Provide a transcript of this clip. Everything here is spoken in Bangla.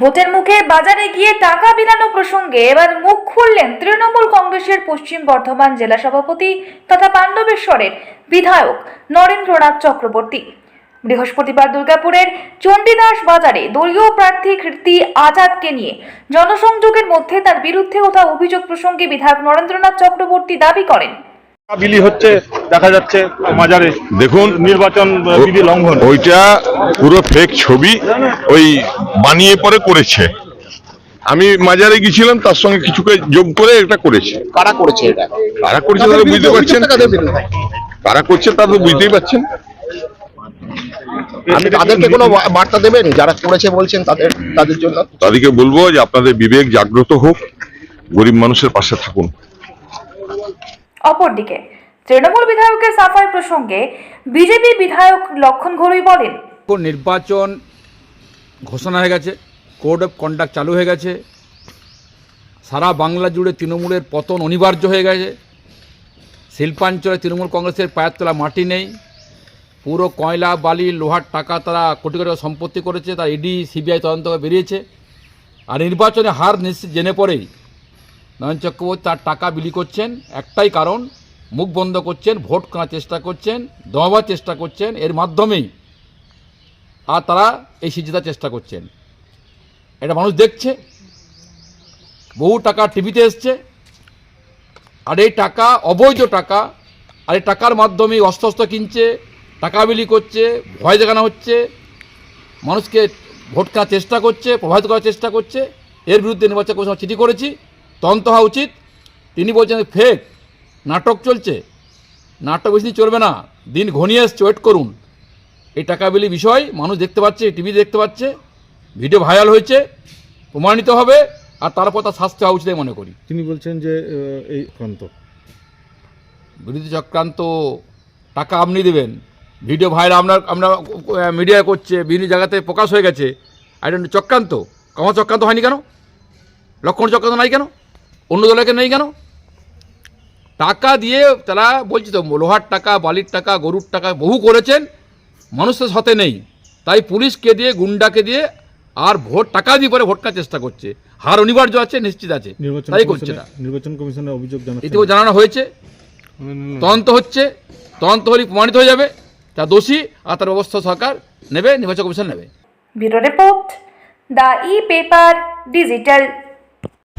ভোটের মুখে বাজারে গিয়ে টাকা বিলানো প্রসঙ্গে এবার মুখ খুললেন তৃণমূল কংগ্রেসের পশ্চিম বর্ধমান জেলা সভাপতি তথা পাণ্ডবেশ্বরের বিধায়ক নরেন্দ্রনাথ চক্রবর্তী। বৃহস্পতিবার দুর্গাপুরের চণ্ডীদাস বাজারে দলীয় প্রার্থী কীর্তি আজাদকে নিয়ে জনসংযোগের মধ্যে তার বিরুদ্ধে ওঠা অভিযোগ প্রসঙ্গে বিধায়ক নরেন্দ্রনাথ চক্রবর্তী দাবি করেন। বিলি হচ্ছে দেখা যাচ্ছে মাজারে দেখুন নির্বাচন বিধি লঙ্ঘন। ওইটা পুরো ফেক ছবি ওই বানিয়ে পরে করেছে। আমি মাজারে গেছিলাম তার সঙ্গে কিছুকে যোগ করে এটা করেছে। কারা করেছে এটা? কারা করছে তারা বুঝতে পারছেন? কারা করছে তারা তো বুঝতেই পারছেন। আপনি তাদেরকে কোনো বার্তা দেবেন? যারা করেছে বলছেন তাদের তাদের জন্য? তাদেরকে বলব যে আপনাদের বিবেক জাগ্রত হোক গরিব মানুষের পাশে থাকুন। অপরদিকে, তৃণমূল বিধায়কের সাফাই প্রসঙ্গে বিজেপি বিধায়ক লক্ষণ ঘরুই বলেন নির্বাচন ঘোষণা হয়ে গেছে, কোড অফ কন্ডাক্ট চালু হয়ে গেছে, সারা বাংলা জুড়ে তৃণমূলের পতন অনিবার্য হয়ে গেছে, শিল্পাঞ্চলে তৃণমূল কংগ্রেসের পায়ের তোলা মাটি নেই, পুরো কয়লা, বালি, লোহার টাকা তারা কোটি কোটি সম্পত্তি করেছে, তার ইডি সিবিআই তদন্ত বেরিয়েছে, আর নির্বাচনে হার নিশ্চিত জেনে পরেই নয়ন চক্রবর্তী তার টাকা বিলি করছেন, একটাই কারণ, মুখ বন্ধ করছেন, ভোট করার চেষ্টা করছেন, দমাবার চেষ্টা করছেন, এর মাধ্যমেই আর তারা এই সিদ্ধিতার চেষ্টা করছেন। এটা মানুষ দেখছে। বহু টাকা টিভিতে এসছে। আর এই টাকা, অবৈধ টাকা, আর এই টাকার মাধ্যমে অস্ত্র অস্ত্র কিনছে, টাকা বিলি করছে, ভয় দেখানো হচ্ছে, মানুষকে ভোট কেনার চেষ্টা করছে, প্রভাবিত করার চেষ্টা করছে, এর বিরুদ্ধে নির্বাচন কমিশন চিঠি করেছি। তদন্ত হওয়া উচিত। তিনি বলছেন ফেক নাটক চলছে। নাটক বেশি চলবে না। দিন ঘনিয়ে এসছে ওয়েট করুন। এই টাকা বিলি বিষয় মানুষ দেখতে পাচ্ছে টিভি দেখতে পাচ্ছে ভিডিও ভাইরাল হয়েছে প্রমাণিত হবে আর তারপর তার শাস্তি হওয়া উচিত মনে করি। তিনি বলছেন যে এই প্রান্ত বিরোধী চক্রান্ত টাকা আপনি দেবেন। ভিডিও ভাইরাল আপনার আমরা মিডিয়া করছে বিভিন্ন জায়গাতে প্রকাশ হয়ে গেছে। আর চক্রান্ত। কমা চক্রান্ত হয়নি কেন? লক্ষণ চক্রান্ত নাই কেন? অন্য দলকে নেই কেন? টাকা দিয়ে তারা বলছি তো লোহার টাকা বালির টাকা গরুর টাকা বহু করেছেন মানুষের সাথে নেই। তাই পুলিশকে দিয়ে গুন্ডাকে দিয়ে আর ভোট টাকা দিয়ে পরে ভোট করার চেষ্টা করছে। হার অনিবার্য আছে নিশ্চিত আছে। নির্বাচন তাই করছে না কমিশনে নির্বাচন কমিশনে অভিযোগ ইতিমধ্যে জানানো হয়েছে। তদন্ত হচ্ছে। তদন্ত হলে প্রমাণিত হয়ে যাবে। তা দোষী আর তার ব্যবস্থা সরকার নেবে নির্বাচন কমিশন নেবে। Bureau report the E paper digital